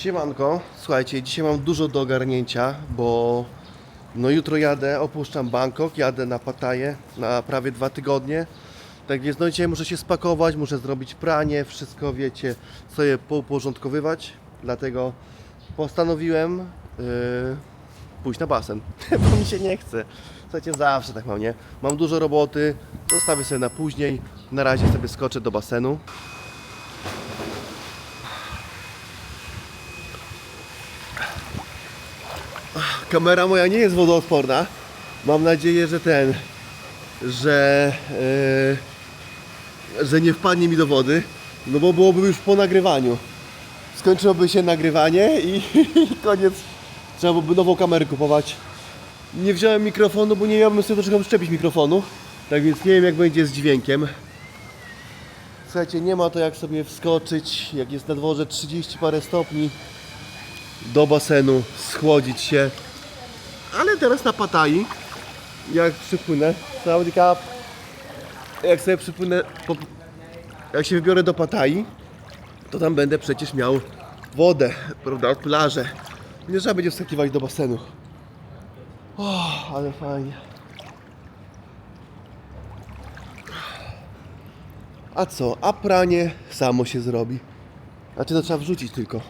Siemanko, słuchajcie, dzisiaj mam dużo do ogarnięcia, bo no jutro jadę, opuszczam Bangkok, jadę na Pattaję na prawie dwa tygodnie. Tak więc no dzisiaj muszę się spakować, muszę zrobić pranie, wszystko wiecie, sobie pouporządkowywać, dlatego postanowiłem yy, pójść na basen, bo mi się nie chce. Słuchajcie, zawsze tak mam, nie? Mam dużo roboty, zostawię sobie na później, na razie sobie skoczę do basenu. Kamera moja nie jest wodoodporna. Mam nadzieję, że ten, że, e, że nie wpadnie mi do wody, no bo byłoby już po nagrywaniu. Skończyłoby się nagrywanie i, i koniec. Trzeba byłoby nową kamerę kupować. Nie wziąłem mikrofonu, bo nie miałbym sobie do czego przyczepić mikrofonu. Tak więc nie wiem jak będzie z dźwiękiem. Słuchajcie, nie ma to jak sobie wskoczyć, jak jest na dworze 30 parę stopni do basenu, schłodzić się. Ale teraz na Patai, jak przypłynę, Saudi Cup, jak sobie przypłynę, po, jak się wybiorę do Patai, to tam będę przecież miał wodę, prawda, plażę. Nie trzeba będzie wskakiwać do basenu. O, ale fajnie. A co? A pranie samo się zrobi. Znaczy to trzeba wrzucić tylko.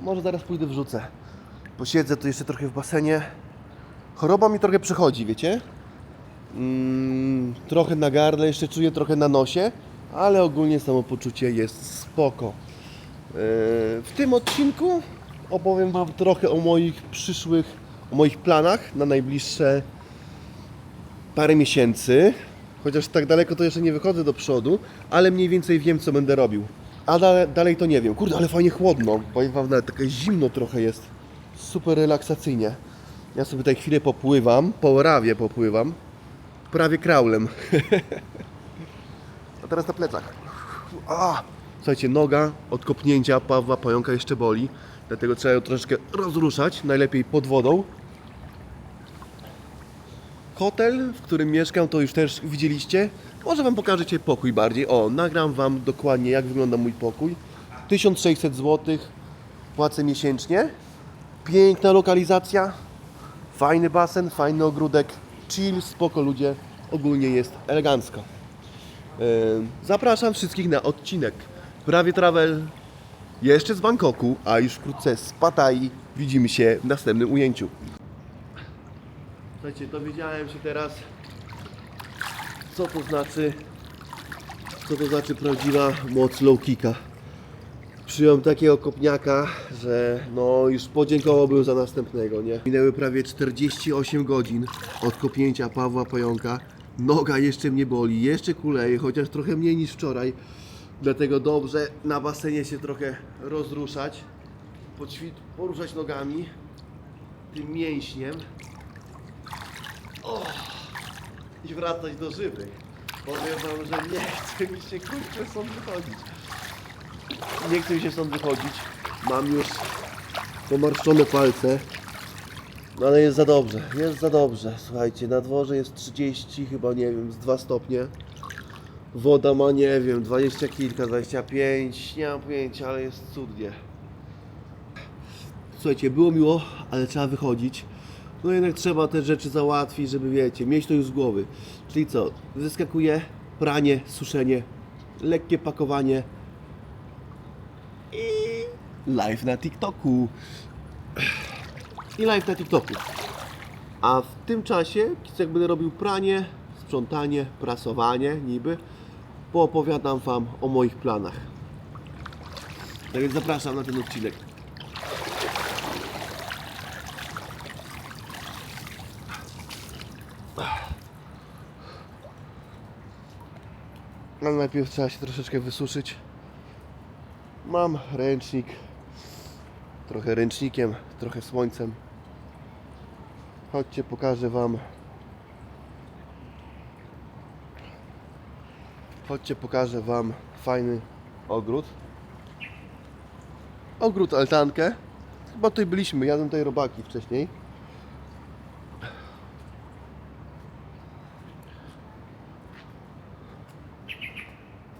Może zaraz pójdę wrzucę. Posiedzę tu jeszcze trochę w basenie. Choroba mi trochę przychodzi, wiecie? Mm, trochę na gardle, jeszcze czuję trochę na nosie, ale ogólnie samopoczucie jest spoko. Yy, w tym odcinku opowiem Wam trochę o moich przyszłych, o moich planach na najbliższe parę miesięcy. Chociaż tak daleko to jeszcze nie wychodzę do przodu, ale mniej więcej wiem, co będę robił. A dalej, dalej to nie wiem. Kurde, ale fajnie chłodno. Powiem Wam, nawet takie zimno trochę jest. Super relaksacyjnie. Ja sobie tutaj chwilę popływam, po rawie popływam. Prawie kraulem. A teraz na plecach. A! Słuchajcie, noga od kopnięcia Pawła Pająka jeszcze boli. Dlatego trzeba ją troszeczkę rozruszać, najlepiej pod wodą. Hotel, w którym mieszkam, to już też widzieliście. Może Wam pokażę Cię pokój bardziej. O, nagram Wam dokładnie, jak wygląda mój pokój. 1600 zł płacę miesięcznie. Piękna lokalizacja, fajny basen, fajny ogródek, chill, spoko ludzie. Ogólnie jest elegancko. Zapraszam wszystkich na odcinek Prawie Travel jeszcze z Bangkoku, a już wkrótce z Pattaya. Widzimy się w następnym ujęciu. Słuchajcie, dowiedziałem się teraz, co to znaczy, co to znaczy prawdziwa moc low kicka. Przyjąłem takiego kopniaka, że no już podziękowałbym za następnego, nie? Minęły prawie 48 godzin od kopnięcia Pawła Pająka. Noga jeszcze mnie boli, jeszcze kuleje, chociaż trochę mniej niż wczoraj. Dlatego dobrze na basenie się trochę rozruszać, poruszać nogami, tym mięśniem i wracać do żywych. Powiem wam, że nie chce mi się kurczę stąd wychodzić. Nie chce mi się stąd wychodzić. Mam już pomarszczone palce. No ale jest za dobrze, jest za dobrze. Słuchajcie, na dworze jest 30, chyba nie wiem, z 2 stopnie. Woda ma, nie wiem, 20 kilka, 25, nie mam pojęcia, ale jest cudnie. Słuchajcie, było miło, ale trzeba wychodzić. No jednak trzeba te rzeczy załatwić, żeby wiecie, mieć to już z głowy. Czyli co? Wyskakuje pranie, suszenie, lekkie pakowanie live na TikToku. I live na TikToku. A w tym czasie, jak będę robił pranie, sprzątanie, prasowanie niby, poopowiadam Wam o moich planach. Tak więc zapraszam na ten odcinek. Ale najpierw trzeba się troszeczkę wysuszyć. Mam ręcznik. Trochę ręcznikiem, trochę słońcem. Chodźcie, pokażę Wam. Chodźcie, pokażę Wam fajny ogród. Ogród altankę. Chyba tutaj byliśmy, jadłem tutaj robaki wcześniej.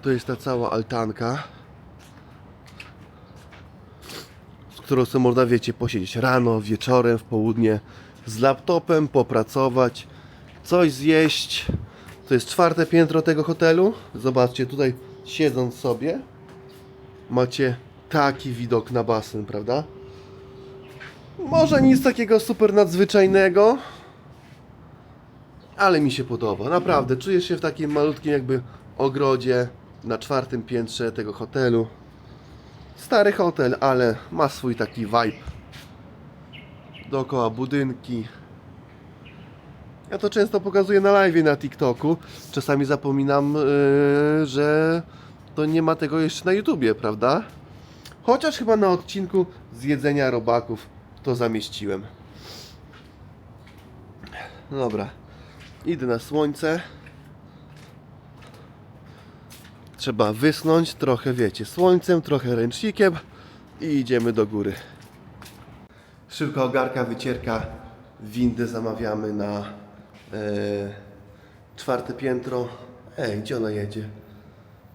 To jest ta cała altanka. z którą sobie można, wiecie, posiedzieć rano, wieczorem, w południe, z laptopem, popracować, coś zjeść. To jest czwarte piętro tego hotelu. Zobaczcie, tutaj siedząc sobie, macie taki widok na basen, prawda? Może nic takiego super nadzwyczajnego, ale mi się podoba. Naprawdę, czujesz się w takim malutkim jakby ogrodzie na czwartym piętrze tego hotelu. Stary hotel, ale ma swój taki vibe. Dookoła budynki. Ja to często pokazuję na live na TikToku. Czasami zapominam, yy, że to nie ma tego jeszcze na YouTubie, prawda? Chociaż chyba na odcinku z jedzenia robaków to zamieściłem. Dobra. Idę na słońce. Trzeba wysnąć trochę, wiecie, słońcem, trochę ręcznikiem i idziemy do góry. Szybka ogarka, wycierka. Windę zamawiamy na e, czwarte piętro. Ej, gdzie ona jedzie?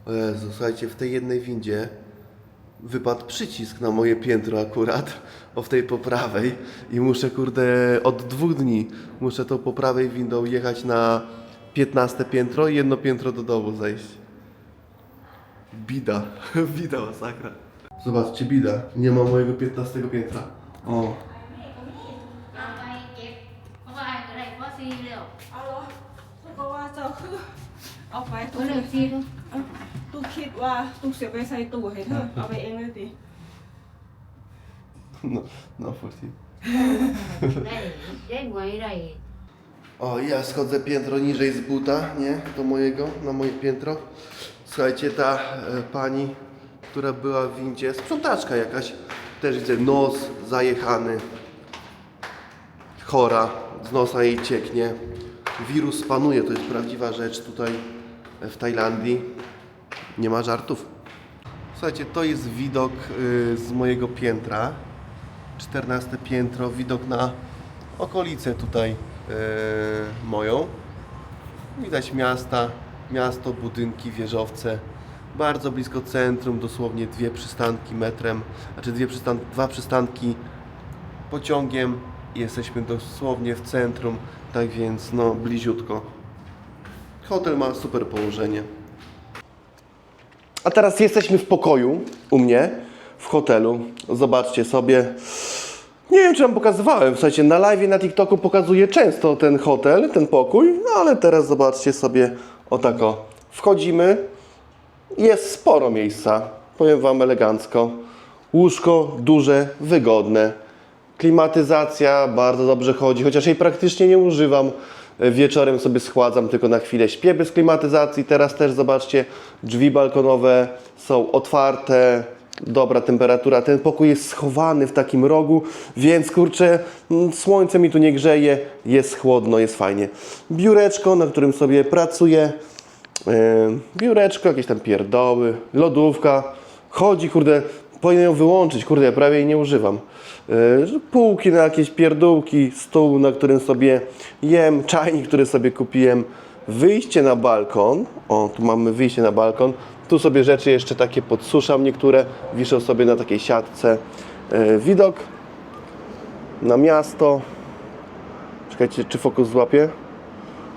Jezu, słuchajcie, w tej jednej windzie wypadł przycisk na moje piętro akurat, o w tej po prawej i muszę kurde od dwóch dni muszę tą po prawej windą jechać na 15 piętro i jedno piętro do domu zejść. Bida, bida masakra. Zobaczcie, bida, nie ma mojego 15 piętra. O, เอาไปเก็บเพราะว่าอะไรเพราะซีเร็ว เอาเหรอเพราะว่าเจ้าคือเอาไป เพ ตุ ราะ ก เรื่องซีก็ เอ้าตุกคิดว่าตุกเสียไปใส่ตู้ให้เธอเอาไปเองเลยดิ no, no forty. ได้ได้หวยได้ O, ja schodzę piętro niżej z buta, nie? Do mojego, na moje piętro. Słuchajcie, ta e, pani, która była w windzie, sprzątaczka jakaś, też widzę nos zajechany, chora, z nosa jej cieknie. Wirus panuje, to jest prawdziwa rzecz tutaj e, w Tajlandii. Nie ma żartów. Słuchajcie, to jest widok y, z mojego piętra. 14 piętro, widok na okolicę tutaj e, moją. Widać miasta, miasto, budynki, wieżowce. Bardzo blisko centrum, dosłownie dwie przystanki metrem, znaczy dwie przystan dwa przystanki pociągiem i jesteśmy dosłownie w centrum, tak więc no bliziutko. Hotel ma super położenie. A teraz jesteśmy w pokoju u mnie w hotelu. Zobaczcie sobie. Nie wiem, czy wam pokazywałem. Słuchajcie, na live na TikToku pokazuję często ten hotel, ten pokój, no ale teraz zobaczcie sobie o tako. Wchodzimy. Jest sporo miejsca. Powiem wam elegancko. Łóżko duże, wygodne. Klimatyzacja bardzo dobrze chodzi, chociaż jej praktycznie nie używam. Wieczorem sobie schładzam, tylko na chwilę śpię bez klimatyzacji. Teraz też zobaczcie, drzwi balkonowe są otwarte, dobra temperatura. Ten pokój jest schowany w takim rogu, więc kurczę, mm, słońce mi tu nie grzeje, jest chłodno, jest fajnie. Biureczko, na którym sobie pracuję. Yy, biureczko, jakieś tam pierdoły, lodówka. Chodzi, kurde, powinien ją wyłączyć, kurde, ja prawie jej nie używam. Yy, półki na jakieś pierdółki, stół, na którym sobie jem, czajnik, który sobie kupiłem. Wyjście na balkon, o, tu mamy wyjście na balkon. Tu sobie rzeczy jeszcze takie podsuszam niektóre, wiszę sobie na takiej siatce. Yy, widok na miasto. Czekajcie, czy fokus złapie?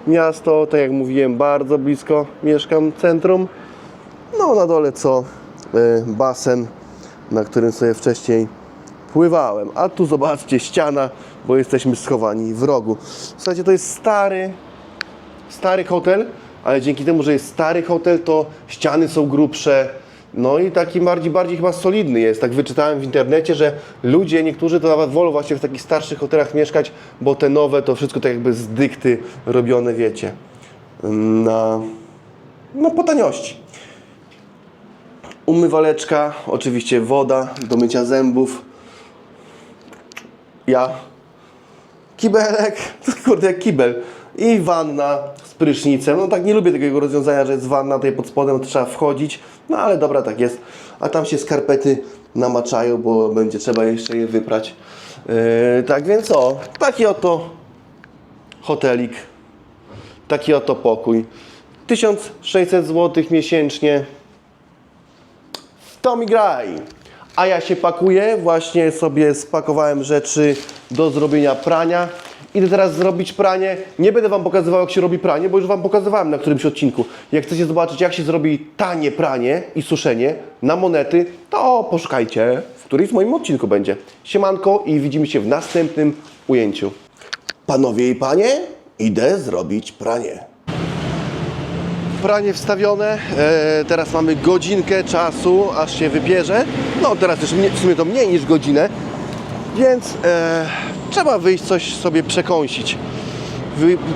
Miasto, tak jak mówiłem, bardzo blisko mieszkam centrum. No na dole co? Y, basen, na którym sobie wcześniej pływałem. A tu zobaczcie ściana, bo jesteśmy schowani w rogu. Słuchajcie, to jest stary, stary hotel, ale dzięki temu, że jest stary hotel, to ściany są grubsze. No i taki bardziej, bardziej chyba solidny jest. Tak wyczytałem w internecie, że ludzie, niektórzy to nawet wolą właśnie w takich starszych hotelach mieszkać, bo te nowe to wszystko tak jakby z dykty robione, wiecie, na, no po taniości. Umywaleczka, oczywiście woda do mycia zębów. Ja. Kibelek, to kurde jak kibel. I wanna z prysznicem. No tak nie lubię takiego rozwiązania, że jest wanna tutaj pod spodem, trzeba wchodzić. No ale dobra, tak jest. A tam się skarpety namaczają, bo będzie trzeba jeszcze je wyprać. Yy, tak więc o, taki oto hotelik. Taki oto pokój. 1600 zł miesięcznie. To mi graj. A ja się pakuję, właśnie sobie spakowałem rzeczy do zrobienia prania. Idę teraz zrobić pranie. Nie będę Wam pokazywał, jak się robi pranie, bo już Wam pokazywałem na którymś odcinku. Jak chcecie zobaczyć, jak się zrobi tanie pranie i suszenie na monety, to poszukajcie, w którymś moim odcinku będzie. Siemanko i widzimy się w następnym ujęciu. Panowie i panie, idę zrobić pranie. Pranie wstawione, e, teraz mamy godzinkę czasu, aż się wybierze. No teraz już w sumie to mniej niż godzinę, więc e, trzeba wyjść coś sobie przekąsić.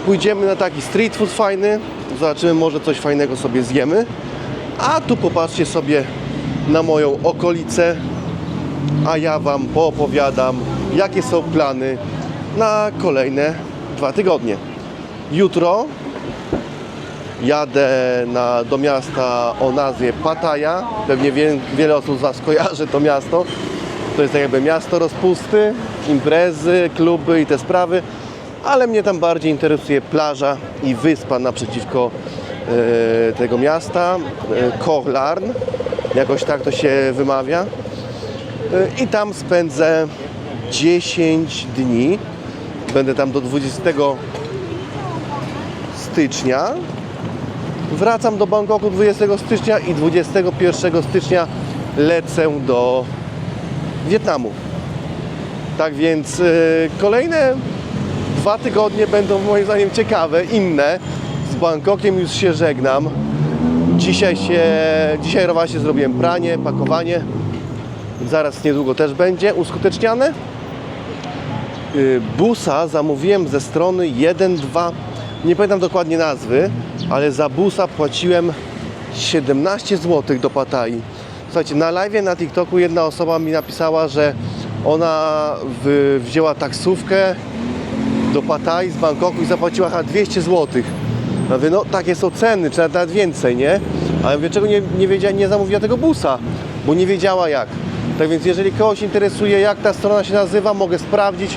Pójdziemy na taki street food fajny, zobaczymy może coś fajnego sobie zjemy. A tu popatrzcie sobie na moją okolicę, a ja Wam poopowiadam, jakie są plany na kolejne dwa tygodnie. Jutro jadę na, do miasta o nazwie Pattaya. Pewnie wie, wiele osób z Was kojarzy to miasto. To jest tak jakby miasto rozpusty, imprezy, kluby i te sprawy, ale mnie tam bardziej interesuje plaża i wyspa naprzeciwko e, tego miasta, e, Koh Larn, jakoś tak to się wymawia. E, I tam spędzę 10 dni. Będę tam do 20 stycznia. Wracam do Bangkoku 20 stycznia i 21 stycznia lecę do Wietnamu. Tak więc e, kolejne dwa tygodnie będą moim zdaniem ciekawe, inne. Z Bangkokiem już się żegnam. Dzisiaj się, dzisiaj właśnie zrobiłem pranie, pakowanie. Zaraz niedługo też będzie uskuteczniane. Y, busa zamówiłem ze strony 1.2, nie pamiętam dokładnie nazwy, ale za busa płaciłem 17 zł do Pattaya. Słuchajcie, na live na TikToku jedna osoba mi napisała, że ona w, wzięła taksówkę do Pattaya z Bangkoku i zapłaciła chyba 200 zł. Ja mówię, no takie są ceny, czy nawet więcej, nie? Ale mówię, czego nie, nie wiedziała, nie zamówiła tego busa, bo nie wiedziała jak. Tak więc jeżeli kogoś interesuje, jak ta strona się nazywa, mogę sprawdzić.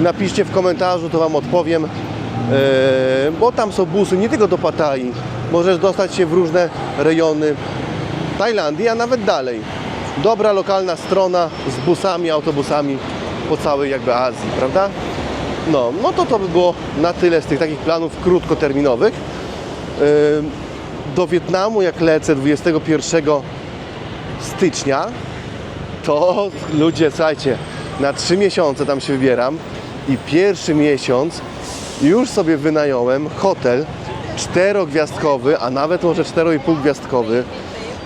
Napiszcie w komentarzu, to Wam odpowiem. Eee, bo tam są busy nie tylko do Pattaya. Możesz dostać się w różne rejony Tajlandii, a nawet dalej. Dobra lokalna strona z busami, autobusami po całej jakby Azji, prawda? No, no to to by było na tyle z tych takich planów krótkoterminowych. Do Wietnamu jak lecę 21 stycznia, to ludzie, słuchajcie, na 3 miesiące tam się wybieram i pierwszy miesiąc już sobie wynająłem hotel czterogwiazdkowy, a nawet może 4,5 gwiazdkowy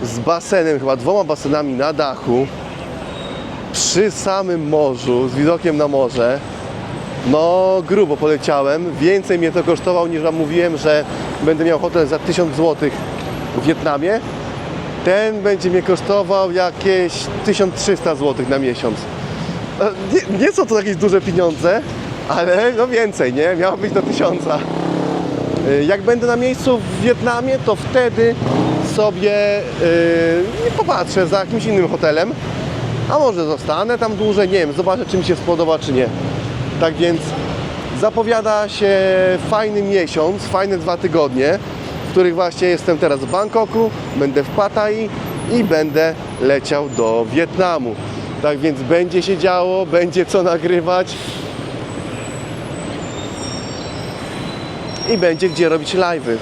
z basenem, chyba dwoma basenami na dachu przy samym morzu, z widokiem na morze. No, grubo poleciałem. Więcej mnie to kosztowało niż Wam mówiłem, że będę miał hotel za 1000 zł w Wietnamie. Ten będzie mnie kosztował jakieś 1300 zł na miesiąc. E, Nie, nie są to jakieś duże pieniądze, ale no więcej, nie? Miało być do 1000. E, Jak będę na miejscu w Wietnamie, to wtedy sobie yy, popatrzę za jakimś innym hotelem. A może zostanę tam dłużej, nie wiem, zobaczę czy mi się spodoba, czy nie. Tak więc zapowiada się fajny miesiąc, fajne dwa tygodnie, w których właśnie jestem teraz w Bangkoku, będę w Pattaya i będę leciał do Wietnamu. Tak więc będzie się działo, będzie co nagrywać i będzie gdzie robić live'y.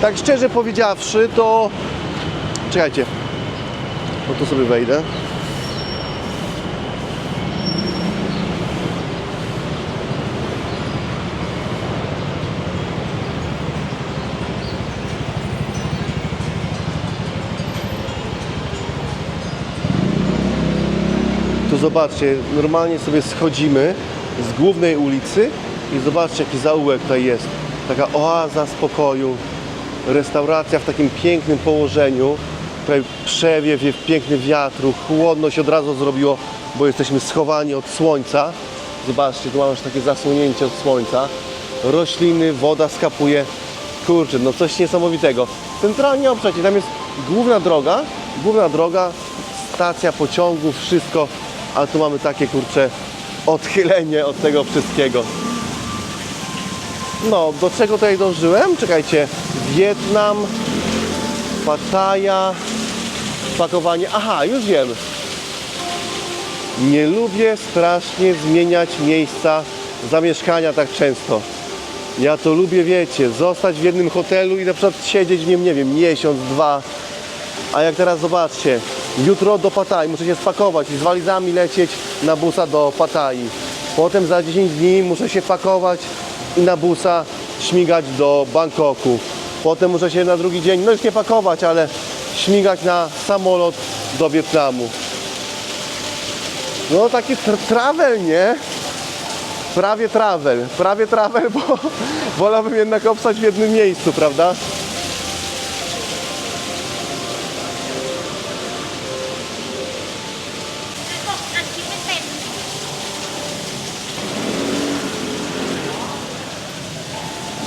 Tak szczerze powiedziawszy, to... Czekajcie. O tu sobie wejdę. Zobaczcie, normalnie sobie schodzimy z głównej ulicy i zobaczcie jaki zaułek tutaj jest. Taka oaza spokoju, restauracja w takim pięknym położeniu. Tutaj przewiew, piękny wiatru, chłodno się od razu zrobiło, bo jesteśmy schowani od słońca. Zobaczcie, tu mamy już takie zasłonięcie od słońca. Rośliny, woda skapuje. Kurczę, no coś niesamowitego. Centralnie obszarcie, tam jest główna droga, główna droga stacja pociągów, wszystko, a tu mamy takie kurcze odchylenie od tego wszystkiego. No, do czego tutaj dążyłem? Czekajcie, Wietnam, Pattaja, pakowanie. Aha, już wiem. Nie lubię strasznie zmieniać miejsca zamieszkania tak często. Ja to lubię, wiecie, zostać w jednym hotelu i na przykład siedzieć w nim, nie wiem, miesiąc, dwa. A jak teraz zobaczcie, jutro do Pattaya muszę się spakować i z walizami lecieć na busa do Pattaya. Potem za 10 dni muszę się pakować i na busa śmigać do Bangkoku. Potem muszę się na drugi dzień, no już nie pakować, ale śmigać na samolot do Wietnamu. No taki tr- travel, nie? Prawie travel, prawie travel, bo wolałbym jednak obstać w jednym miejscu, prawda?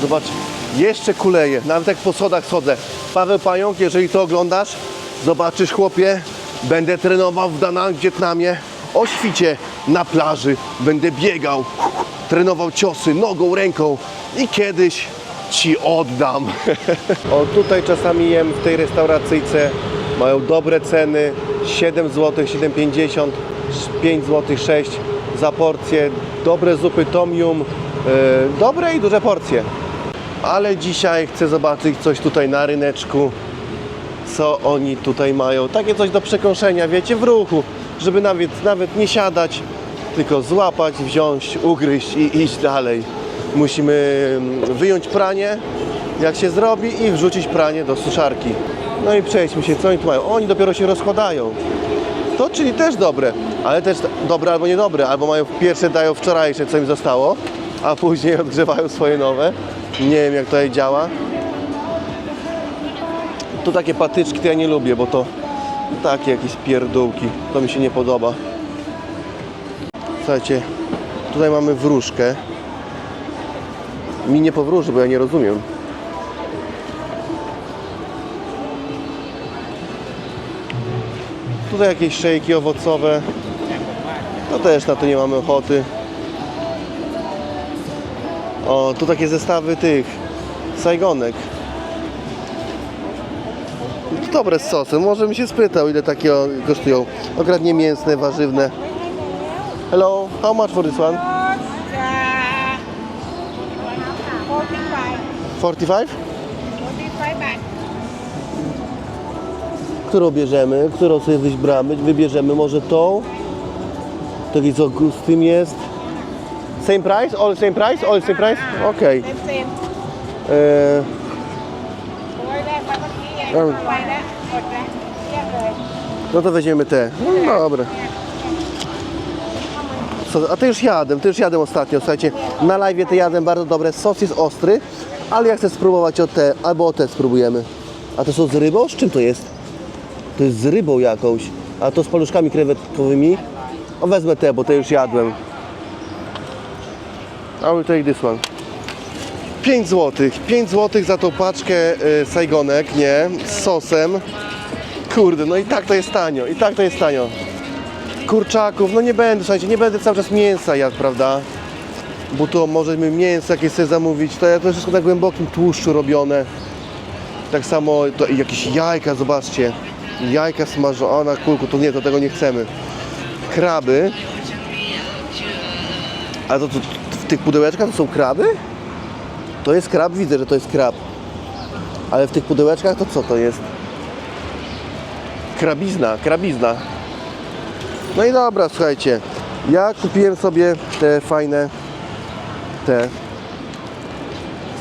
Zobacz, jeszcze kuleje, nawet jak po schodach chodzę. Paweł Pająk, jeżeli to oglądasz, zobaczysz chłopie, będę trenował w Danang, Wietnamie, o świcie na plaży, będę biegał, trenował ciosy nogą, ręką i kiedyś Ci oddam. o tutaj czasami jem w tej restauracyjce, mają dobre ceny, 7 zł, 7,50, 5 zł, 6 za porcję, dobre zupy tom yum, yy, dobre i duże porcje. Ale dzisiaj chcę zobaczyć coś tutaj na ryneczku, co oni tutaj mają. Takie coś do przekąszenia, wiecie, w ruchu, żeby nawet, nawet nie siadać, tylko złapać, wziąć, ugryźć i iść dalej. Musimy mm, wyjąć pranie, jak się zrobi i wrzucić pranie do suszarki. No i przejdźmy się, co oni tu mają. Oni dopiero się rozkładają. To czyli też dobre, ale też dobre albo niedobre, albo mają pierwsze dają wczorajsze, co im zostało, a później odgrzewają swoje nowe. Nie wiem jak to działa. Tu takie patyczki to ja nie lubię, bo to takie jakieś pierdółki. To mi się nie podoba. Słuchajcie, tutaj mamy wróżkę. Mi nie powróży, bo ja nie rozumiem. Tutaj jakieś szejki owocowe. To też na to nie mamy ochoty. O, tu takie zestawy tych Saigonek. To dobre z sosem. Może mi się spytał, ile takie kosztują. Okradnie mięsne, warzywne. Hello, how much for this one? 45? 45. Którą bierzemy? Którą sobie wybramy? Wybierzemy może tą? To widzę, z tym jest. Same price? All same price? All same price? Okej. เต็มเต็ม E, โอ้ยแรกไปเมื่อกี้ไง เอ้า ไปแล้วกดแล้วเรียกเลย no to weźmiemy te. No dobra. Co, a ty już jadłem, ty już jadłem ostatnio, słuchajcie, na live te jadłem bardzo dobre, sos jest ostry, ale ja chcę spróbować o te, albo o te spróbujemy. A to są z rybą? Z czym to jest? To jest z rybą jakąś, a to z paluszkami krewetkowymi. O wezmę te, bo te już jadłem. I will take this one. 5 zł, 5 zł za tą paczkę y, sajgonek, nie, z sosem. Kurde, no i tak to jest tanio, i tak to jest tanio kurczaków, no nie będę, słuchajcie, nie będę cały czas mięsa jadł, prawda? Bo to możemy mięso jakieś sobie zamówić, to, to jest wszystko na głębokim tłuszczu robione. Tak samo to, jakieś jajka, zobaczcie, jajka smażone, kulku, to nie, to tego nie chcemy. Kraby. A to, to, tych pudełeczkach to są kraby? To jest krab, widzę, że to jest krab. Ale w tych pudełeczkach to co to jest? Krabizna, krabizna. No i dobra, słuchajcie. Ja kupiłem sobie te fajne te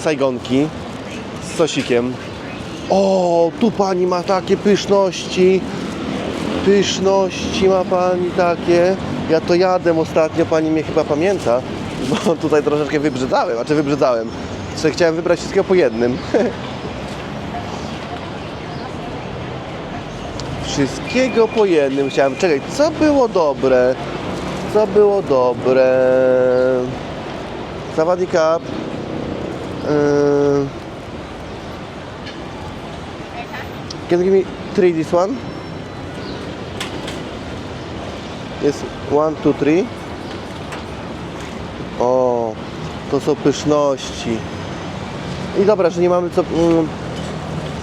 sajgonki z sosikiem. O, tu pani ma takie pyszności. Pyszności ma pani takie. Ja to jadłem ostatnio, pani mnie chyba pamięta, bo tutaj troszeczkę wybrzydzałem, a czy wybrzydzałem. Czy chciałem wybrać wszystkiego po jednym. Wszystkiego po jednym chciałem. Czekaj, co było dobre? Co było dobre? Zawadi Cup. Yy... Can you give me three this one? Jest one, two, three. O, to są pyszności. I dobra, że nie mamy co... Mm,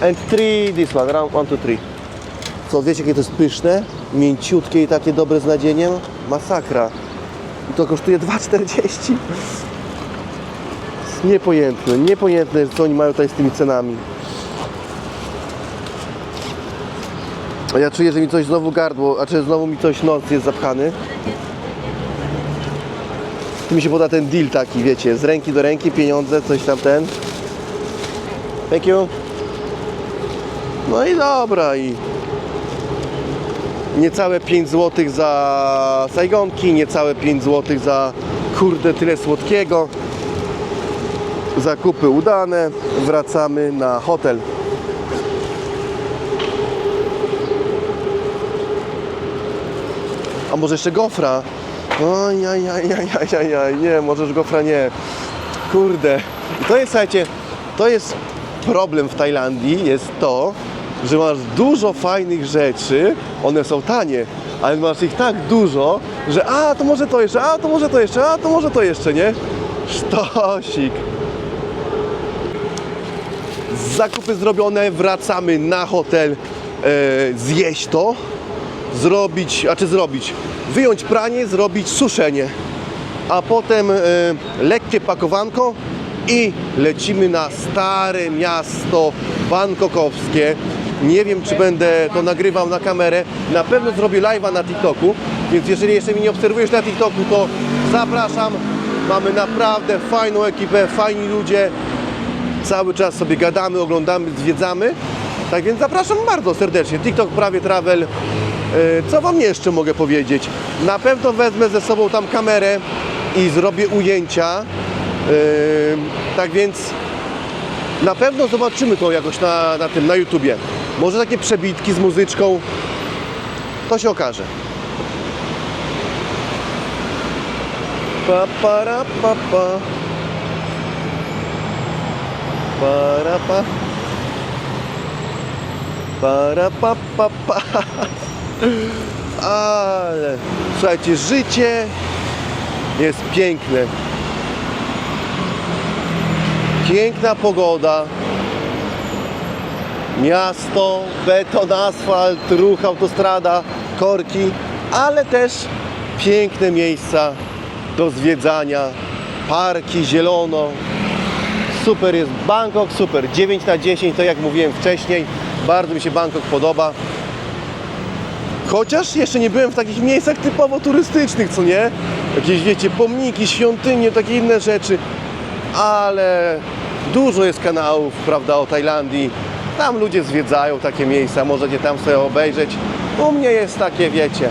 and three, this one, round one, two, three. Co, wiecie jakie to jest pyszne? Mięciutkie i takie dobre z nadzieniem? Masakra. I to kosztuje 2,40. Jest Niepojętne, niepojętne co oni mają tutaj z tymi cenami. Ja czuję, że mi coś znowu gardło, a czy znowu mi coś nos jest zapchany. Mi się poda ten deal taki, wiecie, z ręki do ręki, pieniądze, coś tam ten. Thank you. No i dobra i niecałe 5 zł za sajgonki, niecałe 5 zł za kurde tyle słodkiego. Zakupy udane, wracamy na hotel. A może jeszcze gofra? Oj, aj, aj, aj, aj, aj, nie, możesz gofra nie. Kurde. I to jest, słuchajcie, to jest problem w Tajlandii, jest to, że masz dużo fajnych rzeczy, one są tanie, ale masz ich tak dużo, że a, to może to jeszcze, a, to może to jeszcze, a, to może to jeszcze, nie? Sztosik. Zakupy zrobione, wracamy na hotel, e, zjeść to, zrobić, a czy zrobić, wyjąć pranie, zrobić suszenie, a potem e, lekkie pakowanko i lecimy na stare miasto bangkokowskie. Nie wiem, czy będę to nagrywał na kamerę. Na pewno zrobię live'a na TikToku, więc jeżeli jeszcze mnie nie obserwujesz na TikToku, to zapraszam. Mamy naprawdę fajną ekipę, fajni ludzie. Cały czas sobie gadamy, oglądamy, zwiedzamy. Tak więc zapraszam bardzo serdecznie. TikTok prawie travel. E, Co Wam jeszcze mogę powiedzieć? Na pewno wezmę ze sobą tam kamerę i zrobię ujęcia. E, Tak więc na pewno zobaczymy to jakoś na, na tym, na YouTubie. Może takie przebitki z muzyczką. To się okaże. Pa, para, pa, pa. Para, pa. Para, pa, pa, pa. Ale słuchajcie, życie jest piękne. Piękna pogoda. Miasto, beton, asfalt, ruch, autostrada, korki, ale też piękne miejsca do zwiedzania, parki, zielono. Super jest Bangkok, super. 9 na 10, to jak mówiłem wcześniej. Bardzo mi się Bangkok podoba. Chociaż jeszcze nie byłem w takich miejscach typowo turystycznych, co nie? Jakieś, wiecie, pomniki, świątynie, takie inne rzeczy. Ale dużo jest kanałów, prawda, o Tajlandii. Tam ludzie zwiedzają takie miejsca, możecie tam sobie obejrzeć. U mnie jest takie, wiecie,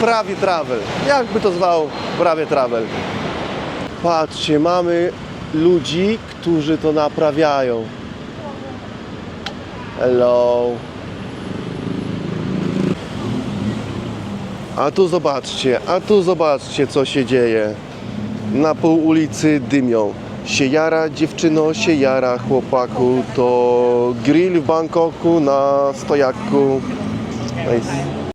prawie travel. Jakby to zwał, prawie travel. Patrzcie, mamy ludzi, którzy to naprawiają. Hello. A tu zobaczcie, a tu zobaczcie, co się dzieje. Na pół ulicy dymią. Się jara dziewczyno, się jara chłopaku, to grill w Bangkoku na stojaku.